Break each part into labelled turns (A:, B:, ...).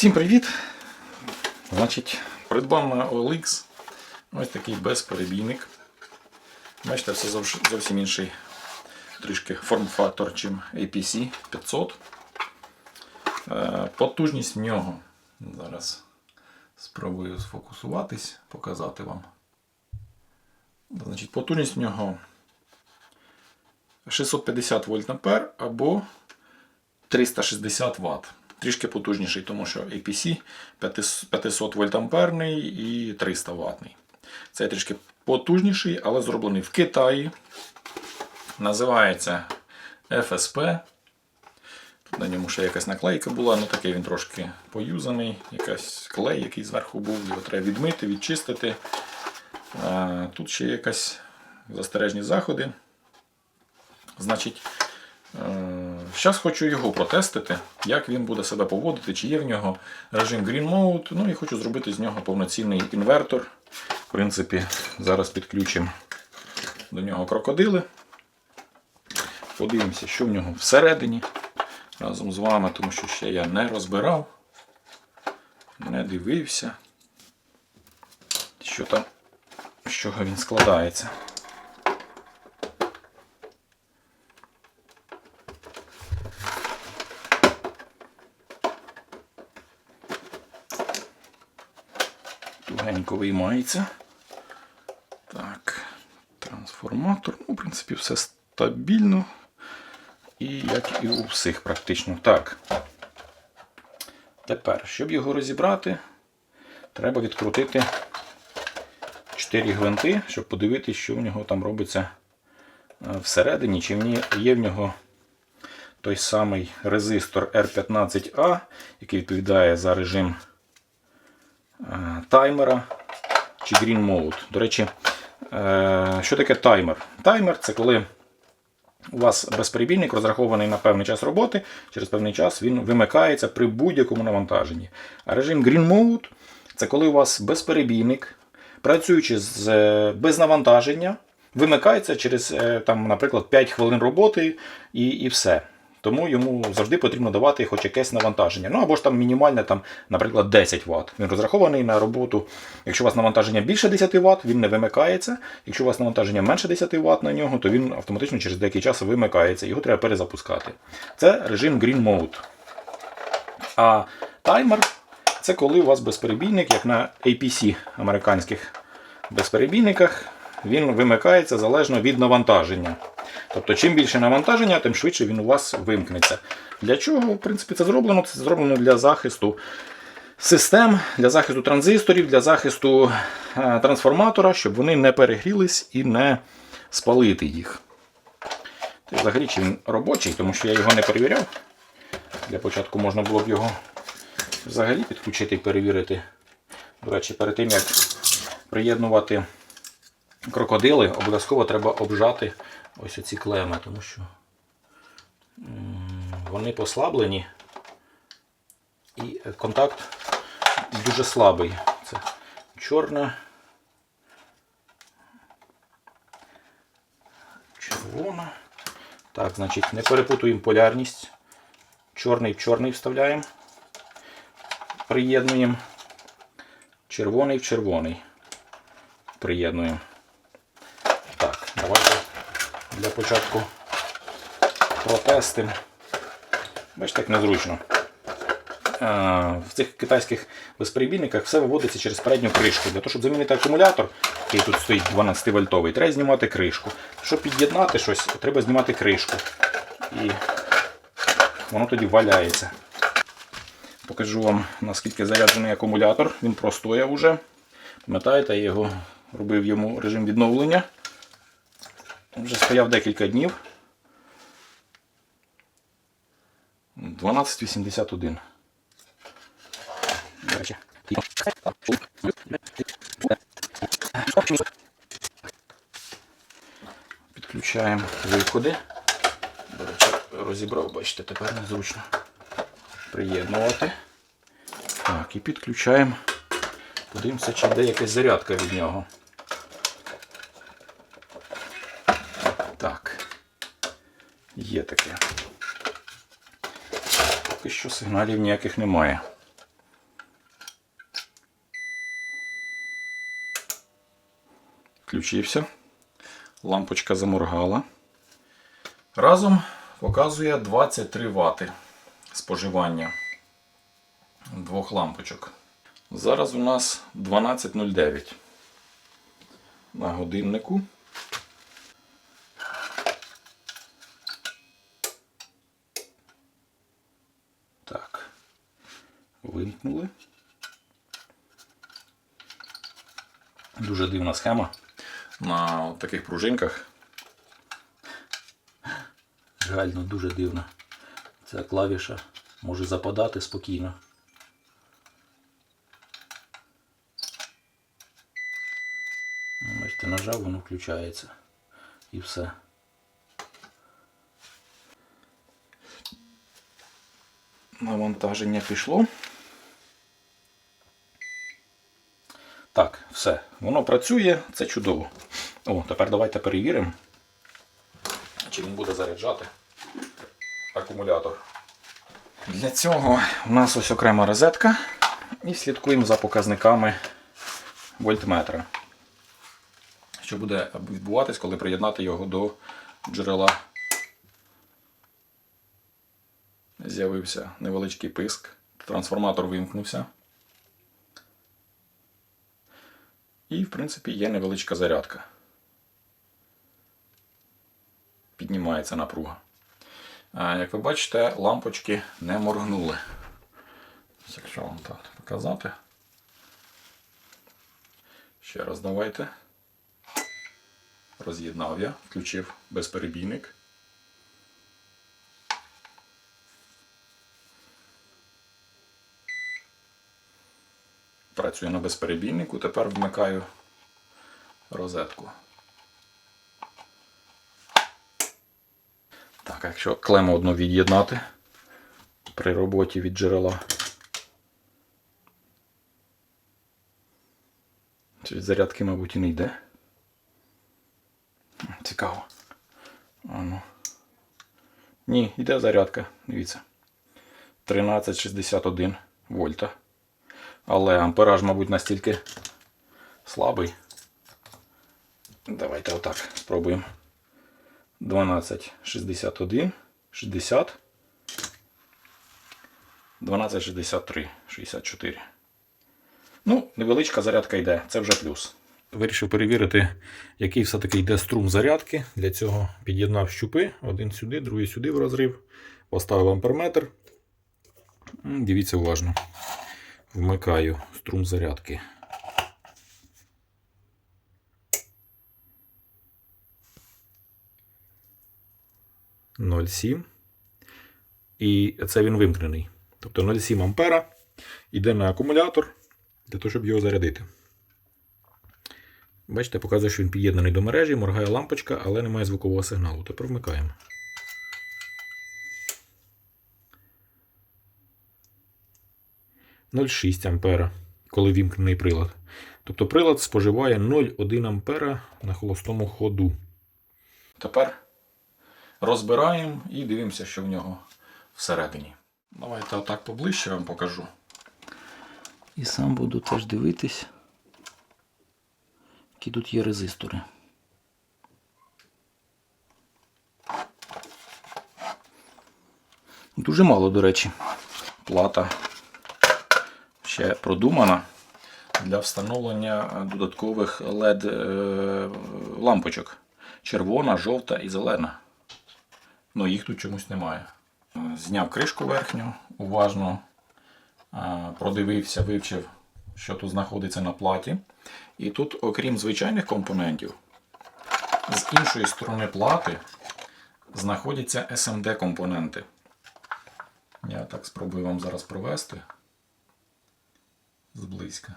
A: Всім привіт! Значить, придбав на OLX ось такий безперебійник. Бачите, це зовсім інший трішки форм-фактор, чим APC 500. Е, Потужність в нього. Зараз спробую сфокусуватись, показати вам. Значить, потужність в нього 650 вольт ампер або 360 Вт. Трішки потужніший, тому що APC 500 вольт амперний і 300 ватний. Це трішки потужніший, але зроблений в Китаї. Називається FSP. Тут на ньому ще якась наклейка була, ну такий він трошки поюзаний, якась клей, який зверху був, його треба відмити, відчистити. Тут ще якась застережні заходи. Значить, Зараз хочу його протестити, як він буде себе поводити, чи є в нього режим Green Mode. Ну і хочу зробити з нього повноцінний інвертор. В принципі, зараз підключимо до нього крокодили. Подивимося, що в нього всередині разом з вами, тому що ще я не розбирав, не дивився, що там, з чого він складається. Виймається. Так, трансформатор. Ну, в принципі, все стабільно. І як і у всіх практично. Так. Тепер, щоб його розібрати, треба відкрутити 4 гвинти, щоб подивитися, що в нього там робиться е, всередині, чи є в нього той самий резистор R15A, який відповідає за режим е, таймера чи Green Mode. До речі, е, що таке таймер? Таймер це коли у вас безперебійник розрахований на певний час роботи, через певний час він вимикається при будь-якому навантаженні. А режим Green Mode це коли у вас безперебійник, працюючи з, е, без навантаження, вимикається через, е, там, наприклад, 5 хвилин роботи і, і все. Тому йому завжди потрібно давати хоч якесь навантаження. Ну або ж там мінімальне, там, наприклад, 10 Вт. Він розрахований на роботу. Якщо у вас навантаження більше 10 Вт, він не вимикається. Якщо у вас навантаження менше 10 Вт на нього, то він автоматично через деякий час вимикається. Його треба перезапускати. Це режим Green Mode. А таймер це коли у вас безперебійник, як на APC американських безперебійниках, він вимикається залежно від навантаження. Тобто, чим більше навантаження, тим швидше він у вас вимкнеться. Для чого, в принципі, це зроблено? Це зроблено для захисту систем, для захисту транзисторів, для захисту е, трансформатора, щоб вони не перегрілись і не спалити їх. Й взагалі, чи він робочий, тому що я його не перевіряв. Для початку можна було б його взагалі підключити і перевірити. До речі, перед тим як приєднувати крокодили, обов'язково треба обжати ось оці клеми, тому що вони послаблені і контакт дуже слабий. Це чорна, червона. Так, значить, не перепутуємо полярність. Чорний в чорний вставляємо. Приєднуємо. Червоний в червоний. Приєднуємо. Так, для початку протестимо. Бачите, як незручно. Е, В цих китайських безперебійниках все виводиться через передню кришку. Для того, щоб замінити акумулятор, який тут стоїть 12 вольтовий, треба знімати кришку. Щоб під'єднати щось, треба знімати кришку. І воно тоді валяється. Покажу вам наскільки заряджений акумулятор. Він простояв уже. Пам'ятаєте, я його робив йому режим відновлення. Вже стояв декілька днів. 1281. До. Підключаємо виходи. До речі, розібрав, бачите, тепер незручно приєднувати. Так, і підключаємо. Подивимося, чи йде якась зарядка від нього. Є таке. Поки що сигналів ніяких немає. Включився. Лампочка заморгала. Разом показує 23 вати споживання двох лампочок. Зараз у нас 12.09 на годиннику. Вимкнули. Дуже дивна схема на таких пружинках. Реально дуже дивна. Ця клавіша може западати спокійно. Бачите, нажав, воно включається. І все. Навантаження пішло. Так, все. Воно працює, це чудово. О, тепер давайте перевіримо, чи він буде заряджати акумулятор. Для цього у нас ось окрема розетка і слідкуємо за показниками вольтметра. Що буде відбуватись, коли приєднати його до джерела. З'явився невеличкий писк, трансформатор вимкнувся. І, в принципі, є невеличка зарядка. Піднімається напруга. Як ви бачите, лампочки не моргнули. Якщо вам так показати. Ще раз давайте. Роз'єднав я, включив безперебійник. Працює на безперебійнику, тепер вмикаю розетку. Так, якщо клему одну від'єднати при роботі від джерела. Від зарядки, мабуть, і не йде. Цікаво. А ну. Ні, йде зарядка, дивіться. 1361 вольта. Але ампераж, мабуть, настільки слабий. Давайте отак спробуємо. 1261, 60, 1263, 64. Ну, невеличка зарядка йде, це вже плюс. Вирішив перевірити, який все-таки йде струм зарядки. Для цього під'єднав щупи, один сюди, другий сюди в розрив. Поставив амперметр. Дивіться уважно. Вмикаю струм зарядки. Ноль сім. І це він вимкнений. Тобто 0,7 ампера йде на акумулятор для того, щоб його зарядити. Бачите, показує, що він під'єднаний до мережі, моргає лампочка, але немає звукового сигналу. Тепер вмикаємо. – 0,6 ампера, коли вімкнений прилад. Тобто прилад споживає 0,1 ампера на холостому ходу. Тепер розбираємо і дивимося, що в нього всередині. Давайте отак поближче вам покажу. І сам буду теж дивитись, які тут є резистори. Дуже мало, до речі. Плата ще продумана для встановлення додаткових LED е. Червона, жовта і зелена. Ну, їх тут чомусь немає. Зняв кришку верхню, уважно е, продивився, вивчив, що тут знаходиться на платі. І тут, окрім звичайних компонентів, з іншої сторони плати знаходяться SMD компоненти. Я так спробую вам зараз провести зблизька.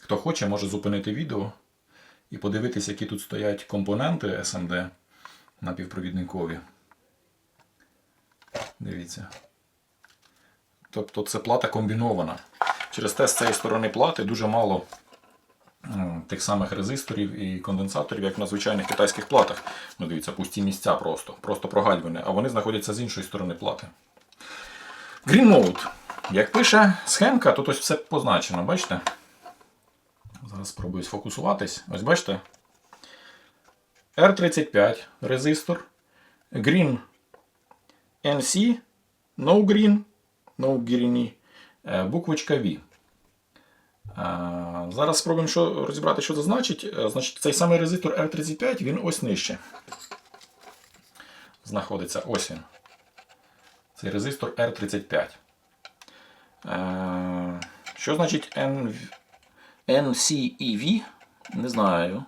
A: Хто хоче, може зупинити відео і подивитись, які тут стоять компоненти SMD напівпровідникові. Дивіться. Тобто це плата комбінована. Через те з цієї сторони плати дуже мало тих самих резисторів і конденсаторів, як на звичайних китайських платах. Ну, дивіться, пусті місця просто, просто прогальвини, а вони знаходяться з іншої сторони плати. Green Note. Як пише схемка, тут ось все позначено, бачите? Зараз спробую сфокусуватись. Ось бачите. R35 резистор. Green NC. No green. No green. е, Буквочка V. Е, Зараз спробуємо що, розібрати, що це значить. Е, Значить, цей самий резистор R35, він ось нижче. Знаходиться ось він. Цей резистор R35. Е, Що значить. NCEV? Не знаю.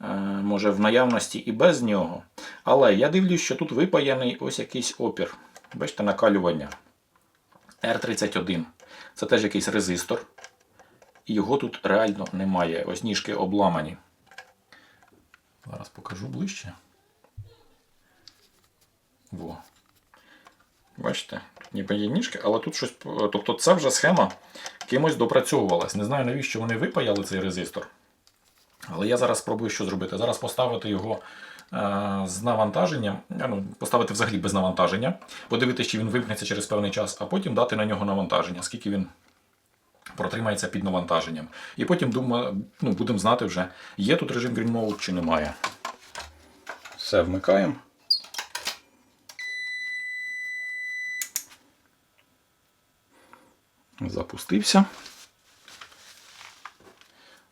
A: Е, Може в наявності і без нього. Але я дивлюсь, що тут випаяний ось якийсь опір. Бачите, накалювання. R31. Це теж якийсь резистор. І його тут реально немає. Ось ніжки обламані. Зараз покажу ближче. Во. Бачите, ніби є ніжки, але тут щось. Тобто це вже схема кимось допрацьовувалась. Не знаю, навіщо вони випаяли цей резистор. Але я зараз спробую що зробити. Зараз поставити його е, з навантаженням, е, ну, поставити взагалі без навантаження, подивитися, чи він вимкнеться через певний час, а потім дати на нього навантаження, скільки він протримається під навантаженням. І потім ну, будемо знати вже, є тут режим Green Mode чи немає. Все вмикаємо. Запустився.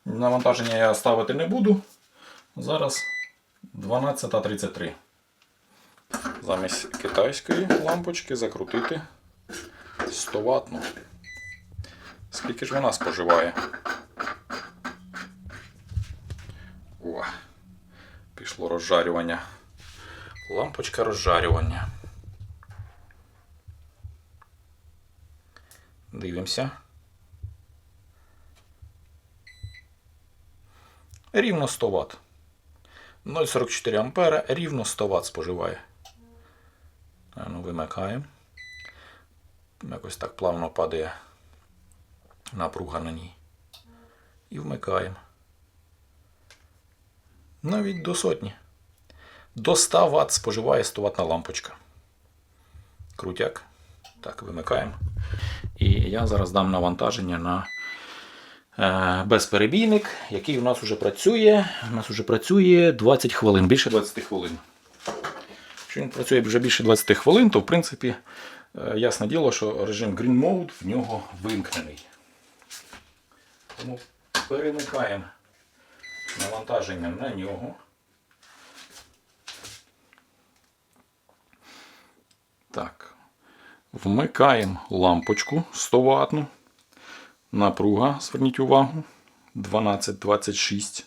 A: Навантаження я ставити не буду. Зараз 12.33. Замість китайської лампочки закрутити 100 ватну. Скільки ж вона споживає? О, пішло розжарювання. Лампочка розжарювання. Дивимося. Рівно 100 Вт. 0,44 ампера, рівно 100 Вт споживає. А ну, вимикаємо. Якось так плавно падає напруга на ній. І вмикаємо. Навіть до сотні. До 100 Вт споживає 100 ватна лампочка. Крутяк. Так, вимикаємо. І я зараз дам навантаження на е, безперебійник, який у нас вже працює. У нас вже працює 20 хвилин, більше 20 хвилин. Якщо він працює вже більше 20 хвилин, то в принципі е, ясне діло, що режим Green Mode в нього вимкнений. Тому перемикаємо навантаження на нього. Так. Вмикаємо лампочку 100 ватну. Напруга, зверніть увагу, 12,26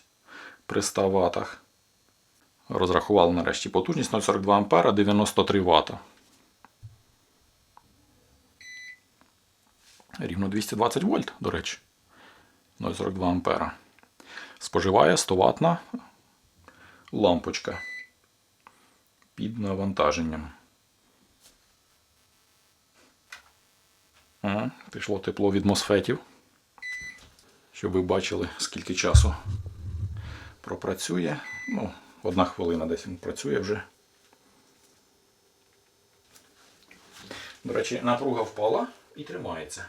A: при 100 ватах. Розрахували нарешті потужність 0,42 ампера 93 Вт. Рівно 220 вольт, до речі. 0,42 ампера. Споживає 100 ватна лампочка під навантаженням. Ага, пішло тепло від мосфетів. Щоб ви бачили, скільки часу пропрацює. Ну, одна хвилина десь він працює вже. До речі, напруга впала і тримається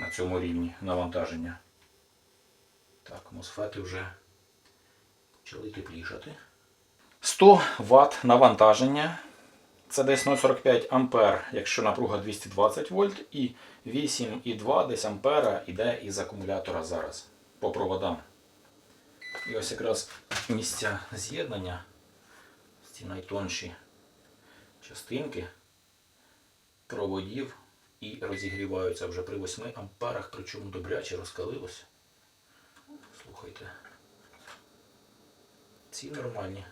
A: на цьому рівні навантаження. Так, мосфети вже почали теплішати. 100 Вт навантаження. Це десь 0,45 ампер, якщо напруга 220 вольт, і 8,2 десь ампера йде із акумулятора зараз по проводам. І ось якраз місця з'єднання, ці найтонші частинки проводів і розігріваються вже при 8 амперах, причому добряче розкалилося. Слухайте. Ці нормальні.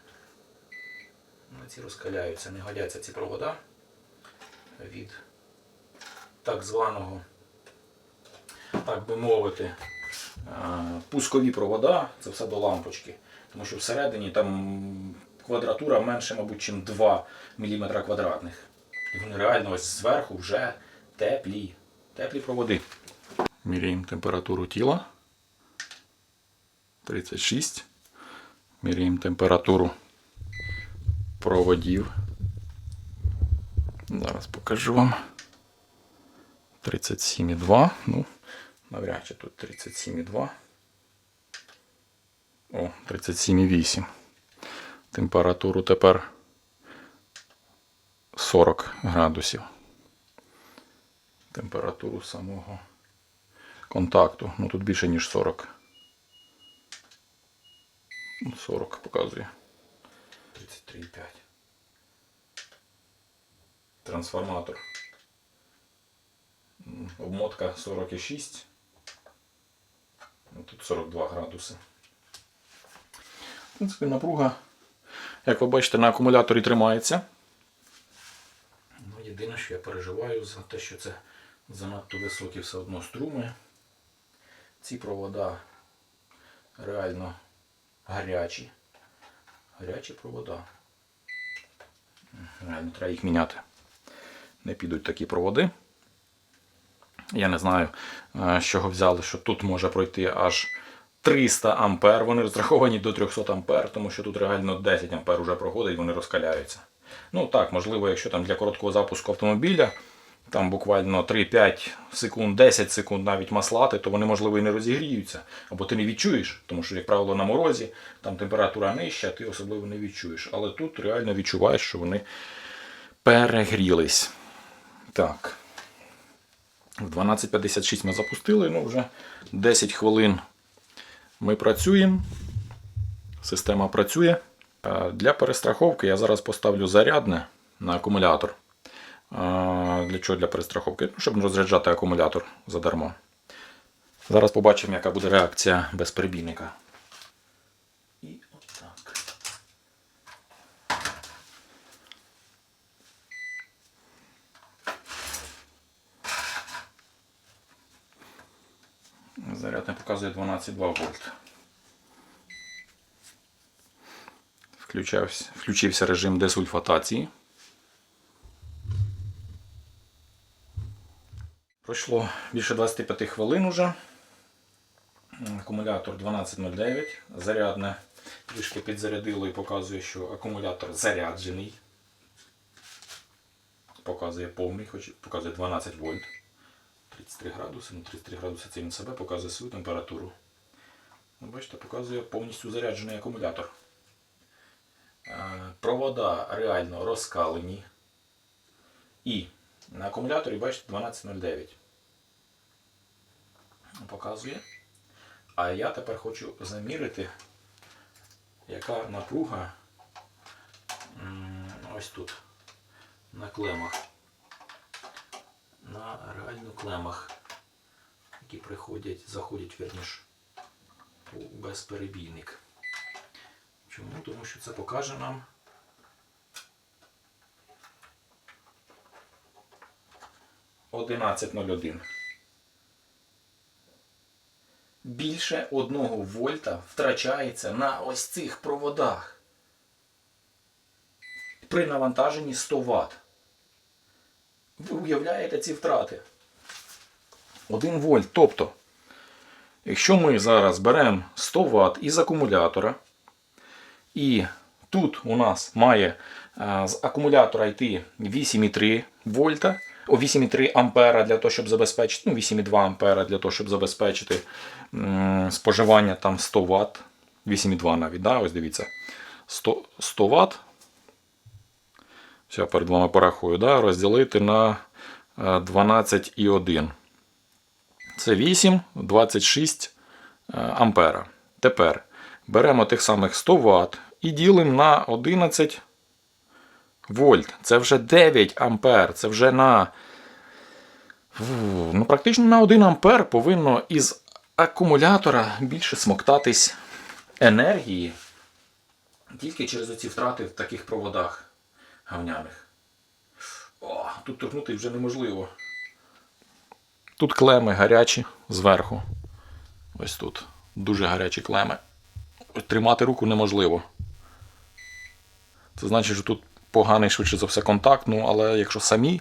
A: Ці розкаляються, не годяться ці провода від так званого, так би мовити, е, пускові провода, це все до лампочки. Тому що всередині там квадратура менше, мабуть, ніж 2 мм квадратних. І вони реально ось зверху вже теплі. Теплі проводи. Міряємо температуру тіла. 36. Міряємо температуру проводів. Зараз покажу вам. 37,2. Ну, навряд чи тут 37,2. О, 37,8. Температуру тепер 40 градусів. Температуру самого контакту. Ну тут більше, ніж 40. Ну, 40 показує. 33,5. Трансформатор. Обмотка 46. Ну, Тут 42 градуси. В принципі, напруга, як ви бачите, на акумуляторі тримається. Ну, єдине, що я переживаю за те, що це занадто високі все одно струми. Ці провода реально гарячі. Гарячі провода. Реально треба їх міняти. Не підуть такі проводи. Я не знаю, е, з чого взяли, що тут може пройти аж 300 ампер. Вони розраховані до 300 ампер, тому що тут реально 10 ампер вже проходить, вони розкаляються. Ну так, можливо, якщо там для короткого запуску автомобіля там буквально 3-5 секунд, 10 секунд навіть маслати, то вони, можливо, і не розігріються. Або ти не відчуєш, тому що, як правило, на морозі там температура нижча, ти особливо не відчуєш. Але тут реально відчуваєш, що вони перегрілись. Так. В 12.56 ми запустили, ну вже 10 хвилин ми працюємо. Система працює. Е, Для перестраховки я зараз поставлю зарядне на акумулятор. Для чого для перестраховки? Ну, щоб не розряджати акумулятор задармо. Зараз побачимо, яка буде реакція безперебійника. І отак. Заряд не показує 12,2 вольт. Включався, включився режим десульфатації. Пройшло більше 25 хвилин уже. Акумулятор 1209. Зарядне. Трішки підзарядило і показує, що акумулятор заряджений. Показує повний, хоч показує 12 вольт. 33 градуси. Ну, 33 градуси це він себе показує свою температуру. Ну, Бачите, показує повністю заряджений акумулятор. Е, Провода реально розкалені. І на акумуляторі, бачите, 12.09. Показує. А я тепер хочу замірити, яка напруга ось тут, на клемах. На реально клемах, які приходять, заходять верніш у безперебійник. Чому? Тому що це покаже нам одинадцять нуль один. Більше одного вольта втрачається на ось цих проводах. При навантаженні 100 Вт. Ви уявляєте ці втрати? 1 вольт. Тобто, якщо ми зараз беремо 100 Вт із акумулятора, і тут у нас має е, з акумулятора йти 8,3 вольта, о 8,3 ампера для того, щоб забезпечити, ну 8,2 ампера для того, щоб забезпечити споживання там 100 Вт. 8,2 навіть, да? ось дивіться. 100, 100 Вт. Все, перед вами порахую, да? розділити на е, 12,1. Це 8, 26 е, ампера. Тепер беремо тих самих 100 Вт і ділимо на 11 вольт. Це вже 9 ампер. Це вже на ну, практично на 1 ампер повинно із акумулятора більше смоктатись енергії тільки через оці втрати в таких проводах гавняних. О, тут торкнути вже неможливо. Тут клеми гарячі зверху. Ось тут. Дуже гарячі клеми. Тримати руку неможливо. Це значить, що тут поганий швидше за все контакт, ну але якщо самі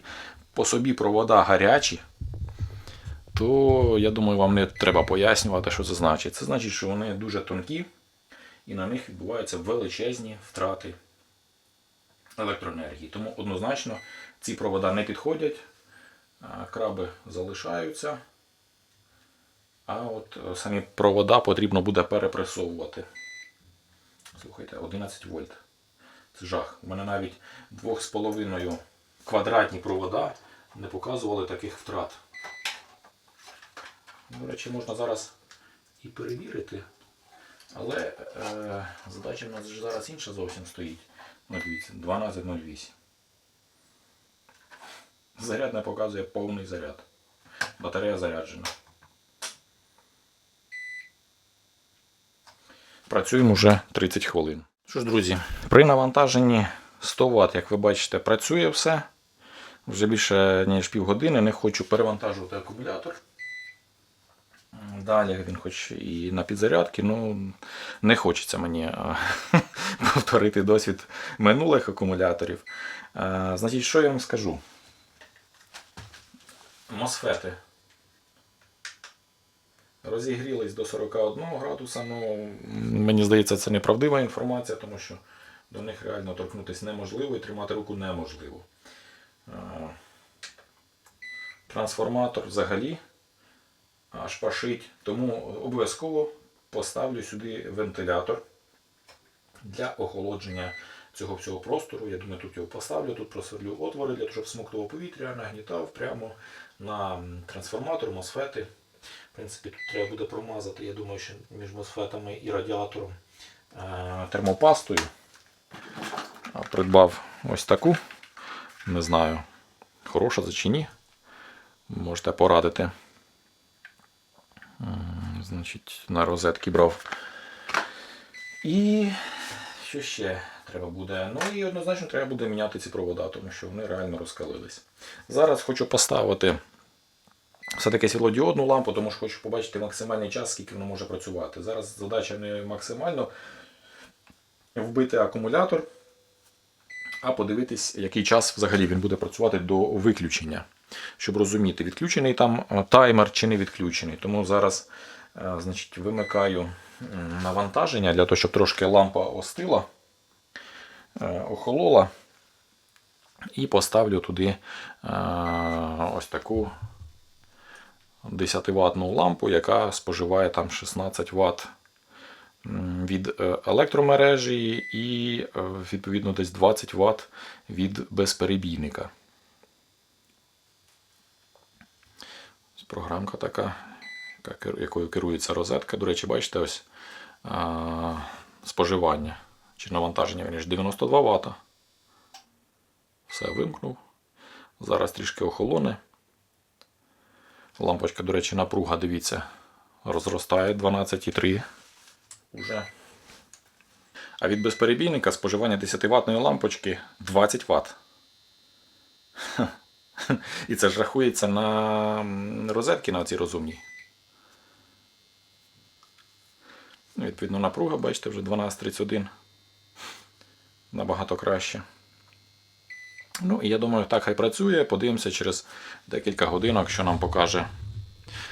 A: по собі провода гарячі, то я думаю, вам не треба пояснювати, що це значить. Це значить, що вони дуже тонкі і на них відбуваються величезні втрати електроенергії. Тому однозначно ці провода не підходять, краби залишаються. А от е, самі провода потрібно буде перепресовувати. Слухайте, 11 вольт. Жах. У мене навіть 2,5 квадратні провода не показували таких втрат. До речі, можна зараз і перевірити. Але е, задача в нас зараз інша зовсім стоїть. Ну, дивіться, 12.08. Заряд не показує повний заряд. Батарея заряджена. Працюємо вже 30 хвилин. Що ж, друзі, при навантаженні 100 Вт, як ви бачите, працює все. Вже більше ніж півгодини. Не хочу перевантажувати акумулятор. Далі він хоч і на підзарядки, ну не хочеться мені повторити досвід минулих акумуляторів. Значить, що я вам скажу? Мосфети розігрілись до 41 градуса. Ну, мені здається, це неправдива інформація, тому що до них реально торкнутися неможливо і тримати руку неможливо. Трансформатор взагалі аж пашить. Тому обов'язково поставлю сюди вентилятор для охолодження цього всього простору. Я думаю, тут його поставлю, тут просверлю отвори для того, щоб смоктував повітря, нагнітав прямо на трансформатор, мосфети. В принципі, тут треба буде промазати, я думаю, що між мосфетами і радіатором е, термопастою. Придбав ось таку. Не знаю, хороша це чи ні. Можете порадити. Значить, на розетки брав. І що ще треба буде? Ну і однозначно треба буде міняти ці провода, тому що вони реально розкалились. Зараз хочу поставити все-таки світлодіодну лампу, тому що хочу побачити максимальний час, скільки воно може працювати. Зараз задача не максимально вбити акумулятор, а подивитись, який час взагалі він буде працювати до виключення. Щоб розуміти, відключений там е, таймер чи не відключений. Тому зараз е, значить, вимикаю навантаження для того, щоб трошки лампа остила, е, охолола. І поставлю туди ось таку 10 ваттну лампу, яка споживає там 16 Вт від е, електромережі і е, відповідно десь 20 Вт від безперебійника. Програмка така, якою керується розетка. До речі, бачите, ось а, споживання чи навантаження верніше, 92 Вт. Все вимкнув. Зараз трішки охолоне. Лампочка, до речі, напруга, дивіться, розростає 12,3 уже. А від безперебійника споживання 10 ватної лампочки 20 Вт. І це ж рахується на розетки на цій розумній. Ну, Відповідно, напруга, бачите, вже 12.31. Набагато краще. Ну, і я думаю, так хай працює. Подивимося через декілька годинок, що нам покаже.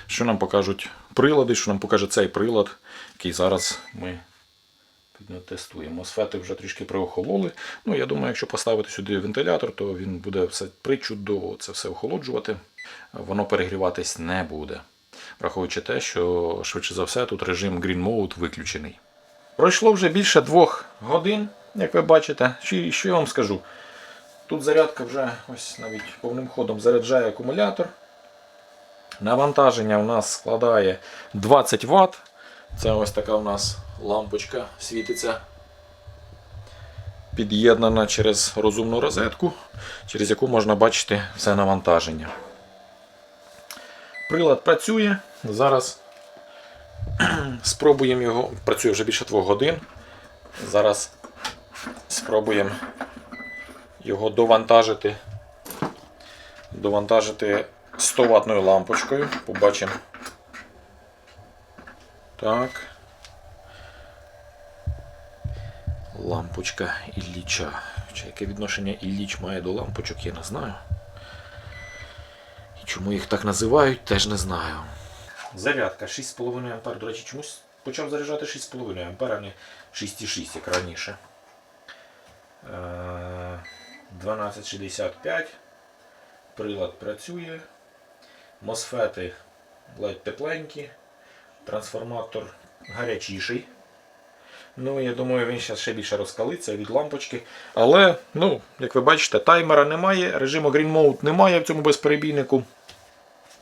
A: Що нам покажуть прилади, що нам покаже цей прилад, який зараз ми тестуємо. Мосфети вже трішки приохололи. Ну, я думаю, якщо поставити сюди вентилятор, то він буде все причудово це все охолоджувати. Воно перегріватись не буде. Враховуючи те, що швидше за все тут режим Green Mode виключений. Пройшло вже більше двох годин, як ви бачите. Що я вам скажу? Тут зарядка вже ось навіть повним ходом заряджає акумулятор. Навантаження у нас складає 20 Вт. Це ось така у нас лампочка світиться. Під'єднана через розумну розетку, через яку можна бачити все навантаження. Прилад працює. Зараз спробуємо його. Працює вже більше 2 годин. Зараз спробуємо його довантажити. Довантажити 100 ватною лампочкою. Побачимо. Так. Лампочка Ілліча. Чи яке відношення Ілліч має до лампочок, я не знаю. І чому їх так називають, теж не знаю. Зарядка 6,5 А. До речі, чомусь почав заряджати 6,5 А, а не 6,6, як раніше. Е, 1265. Прилад працює. Мосфети ледь тепленькі. Трансформатор гарячіший. Ну, я думаю, він ще більше розкалиться від лампочки. Але, ну, як ви бачите, таймера немає, режиму Green Mode немає в цьому безперебійнику.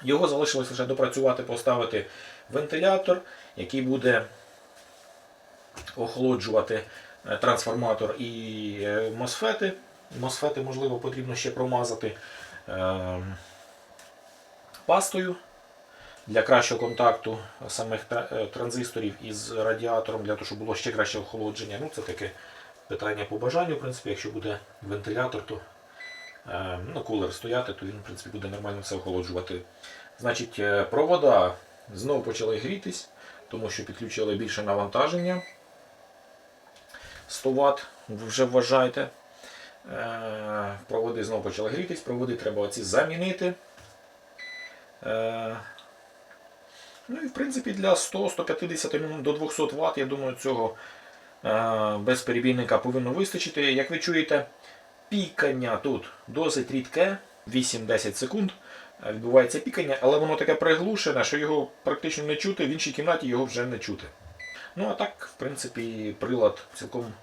A: Його залишилося лише допрацювати, поставити вентилятор, який буде охолоджувати е, трансформатор і е, мосфети. Мосфети, можливо, потрібно ще промазати е, пастою для кращого контакту самих е, транзисторів із радіатором, для того, щоб було ще краще охолодження. Ну, це таке питання по бажанню. В принципі, якщо буде вентилятор, то е, ну, кулер стояти, то він в принципі, буде нормально все охолоджувати. Значить, е, провода знову почали грітись, тому що підключили більше навантаження. 100 Вт, вже вважайте. Е, Проводи знову почали грітись, проводи треба оці замінити. Е, Ну і в принципі для 100-150 ну, до 200 Вт, я думаю, цього е, безперебійника повинно вистачити. Як ви чуєте, пікання тут досить рідке, 8-10 секунд відбувається пікання, але воно таке приглушене, що його практично не чути, в іншій кімнаті його вже не чути. Ну а так, в принципі, прилад цілком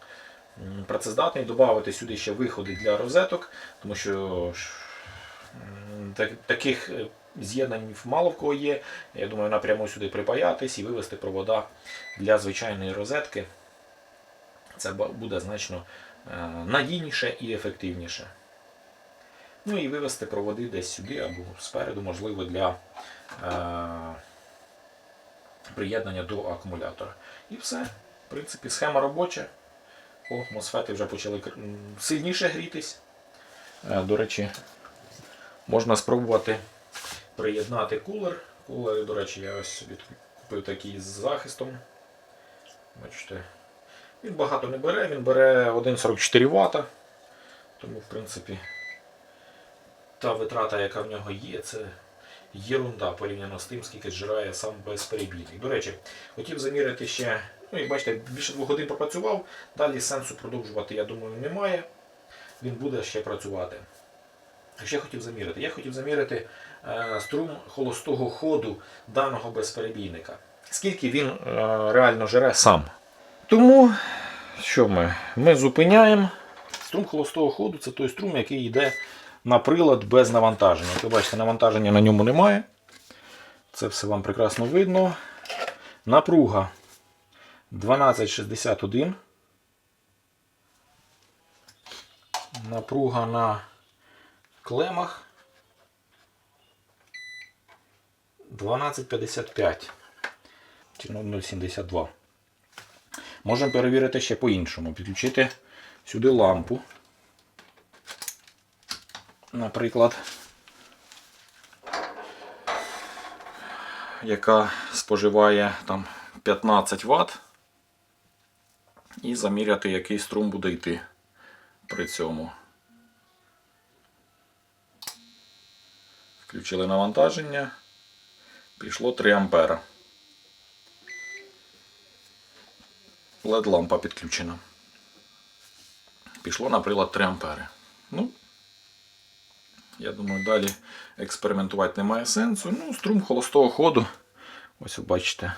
A: працездатний. Додати сюди ще виходи для розеток, тому що так- таких е, з'єднань мало в кого є. Я думаю, напряму сюди припаятись і вивести провода для звичайної розетки. Це буде значно е, надійніше і ефективніше. Ну і вивести проводи десь сюди або спереду, можливо, для е, приєднання до акумулятора. І все. В принципі, схема робоча. О, мосфети вже почали сильніше грітись. Е, До речі, можна спробувати приєднати кулер. Кулер, до речі, я ось собі купив такий з захистом. Бачите, він багато не бере, він бере 1,44 Вт. Тому, в принципі, та витрата, яка в нього є, це єрунда порівняно з тим, скільки зжирає сам безперебійник. До речі, хотів заміряти ще, ну як бачите, більше двох годин пропрацював, далі сенсу продовжувати, я думаю, немає. Він буде ще працювати. Ще хотів заміряти. Я хотів заміряти е, струм холостого ходу даного безперебійника. Скільки він е, реально жере сам. Тому що ми? Ми зупиняємо. Струм холостого ходу це той струм, який йде на прилад без навантаження. Як ви бачите, навантаження на ньому немає. Це все вам прекрасно видно. Напруга 1261. Напруга на клемах 1255 чи 0,72. Можемо перевірити ще по-іншому. Підключити сюди лампу. Наприклад, яка споживає там 15 Вт. І заміряти, який струм буде йти при цьому. Включили навантаження. Пішло 3 ампера. LED лампа підключена. Пішло на прилад 3 ампери. Ну, я думаю, далі експериментувати немає сенсу. Ну, струм холостого ходу. Ось ви бачите.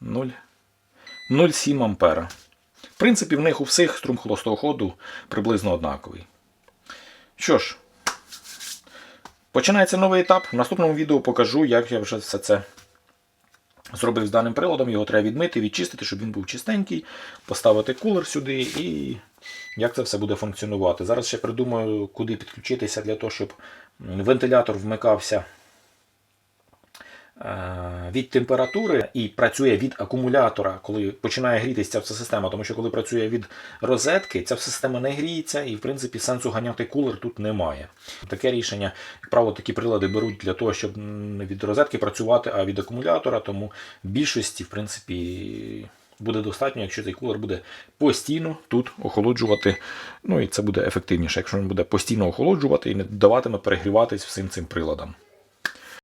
A: 0. 0,7 ампера. В принципі, в них у всіх струм холостого ходу приблизно однаковий. Що ж, починається новий етап. В наступному відео покажу, як я вже все це зробив з даним приладом. Його треба відмити, відчистити, щоб він був чистенький, поставити кулер сюди і як це все буде функціонувати. Зараз ще придумаю, куди підключитися для того, щоб вентилятор вмикався від температури і працює від акумулятора, коли починає грітися ця вся система. Тому що коли працює від розетки, ця вся система не гріється і, в принципі, сенсу ганяти кулер тут немає. Таке рішення, як правило, такі прилади беруть для того, щоб не від розетки працювати, а від акумулятора. Тому в більшості, в принципі, буде достатньо, якщо цей кулер буде постійно тут охолоджувати. Ну і це буде ефективніше, якщо він буде постійно охолоджувати і не даватиме перегріватись всім цим приладам.